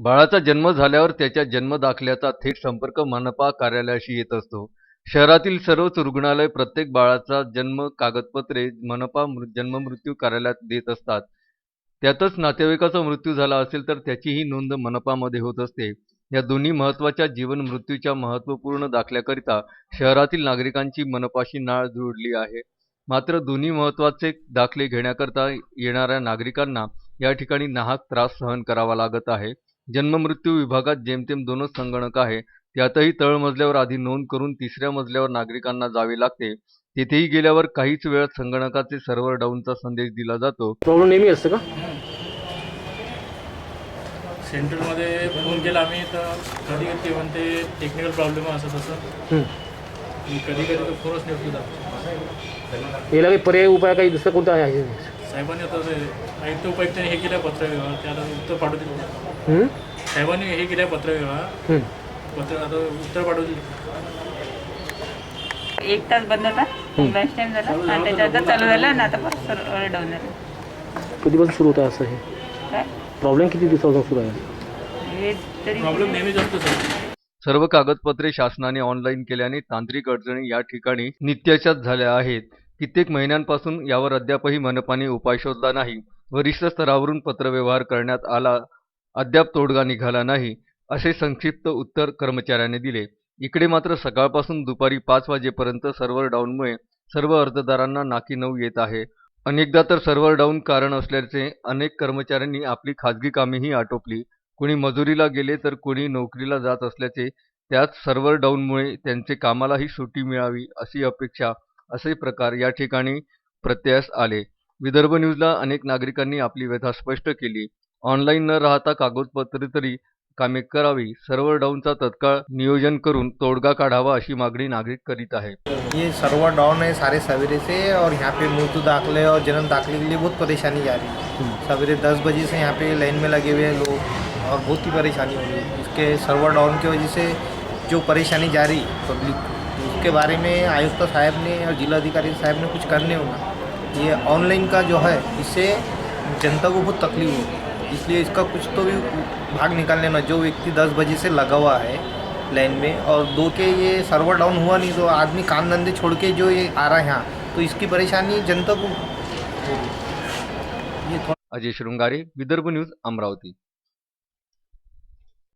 बाळाचा जन्म झाल्यावर त्याच्या जन्मदाखल्याचा थेट संपर्क मनपा कार्यालयाशी येत असतो. शहरातील सर्वच रुग्णालय प्रत्येक बाळाचा जन्म कागदपत्रे मनपा जन्ममृत्यू कार्यालयात देत असतात. त्यातच नातेवाईकाचा मृत्यू झाला असेल तर त्याचीही नोंद मनपामध्ये होत असते. या दोन्ही महत्त्वाच्या जीवन मृत्यूच्या महत्त्वपूर्ण दाखल्याकरिता शहरातील नागरिकांची मनपाशी नाळ जुळली आहे. मात्र दोन्ही महत्त्वाचे दाखले घेण्याकरता येणाऱ्या नागरिकांना या ठिकाणी नाहक त्रास सहन करावा लागत आहे. जन्ममृत्यू विभागात जेमतेम दोनच संगणक आहे. त्यातही तळमजल्यावर आधी नोंद करून तिसऱ्या मजल्यावर नागरिकांना जावे लागते. तिथेही गेल्यावर काहीच वेळात संगणकाचे सर्व्हर डाऊनचा संदेश दिला जातो. प्रॉब्लेम नेहमी असतं का? सेंटरमध्ये फोन केला आम्ही तर कधी कधी ते म्हणते टेक्निकल प्रॉब्लेम आहे असं तसं. हं. कधी कधी तो फोनच नाही उचलत याला काही पर्याय उपाय काही दुसरं कोणता आहे? साहेबांनी आता ते आयुक्त उपायुक्तांनी हे केलं पत्रव्यवहार त्याला उत्तर पाठवू दिलं हं? साहेबांनी हे केलं पत्रव्यवहार. हं. पत्र आता उत्तर पाठवू दिलं एक तास बंद होता? लंच टाइम झाला? आणि त्याच्यानंतर चालू झालं आणि आता परत सर्व डाऊन झालं. कधीपासून सुरू होतं असं हे? काय? प्रॉब्लेम किती दिवसापासून सुरू आहे? हे तरी प्रॉब्लेम नेहमीच असतो सर. सर्व कागदपत्रे शासनाने ऑनलाईन केल्याने तांत्रिक अडचणी या ठिकाणी नित्याच्याच झाल्या आहेत. कित्येक महिन्यांपासून यावर अद्यापही मनपाने उपाय शोधला नाही. वरिष्ठ स्तरावरून पत्रव्यवहार करण्यात आला अद्याप तोडगा निघाला नाही असे संक्षिप्त उत्तर कर्मचाऱ्याने दिले. इकडे मात्र सकाळपासून दुपारी पाच वाजेपर्यंत सर्व्हर डाऊनमुळे सर्व अर्जदारांना नाकी नऊ येत आहे. अनेकदा तर सर्व्हर डाऊन कारण असल्याचे अनेक कर्मचाऱ्यांनी आपली खाजगी कामेही आटोपली. कुणी मजुरीला गेले तर कुणी नोकरीला जात असल्याचे त्यात सर्व्हर डाऊनमुळे त्यांचे कामालाही सुट्टी मिळावी अशी अपेक्षा असे प्रकार या ठिकाणी प्रत्ययास आले. विदर्भ न्यूजला अनेक नागरिकांनी आपली व्यथा स्पष्ट केली. ऑनलाईन न राहता कागदपत्रे तरी कामे करावी. सर्व्हर डाऊनचा तत्काळ नियोजन करून तोडगा काढावा अशी मागणी नागरिक करीत आहेत. ये सर्वर डाउन है सारे सवेरे से और यहाँ पे मृत्यु दाखले और जन्म दाखले के लिए बहुत परेशानी जा रही है। सवेरे दस बजे से यहाँ पे लाइन में लगे हुए हैं लोग और बहुत ही परेशानी हो रही है। इसके सर्वर डाउन की वजह से जो परेशानी जा रही पब्लिक को। उसके बारे में आयुक्त साहब ने और जिलाधिकारी साहब ने कुछ करने होगा। ये ऑनलाइन का जो है, इससे जनता को बहुत तकलीफ़ होगी। इसलिए इसका कुछ तो भी भाग निकालने ना जो व्यक्ति दस बजे से लगा हुआ है लाइन में और दो के ये सर्वर डाउन हुआ नहीं तो आदमी काम धंधे छोड़ के जो ये आ रहा है यहाँ तो इसकी परेशानी जनता को होगी। ये अजय शृंगारे, विदर्भ न्यूज़ अमरावती।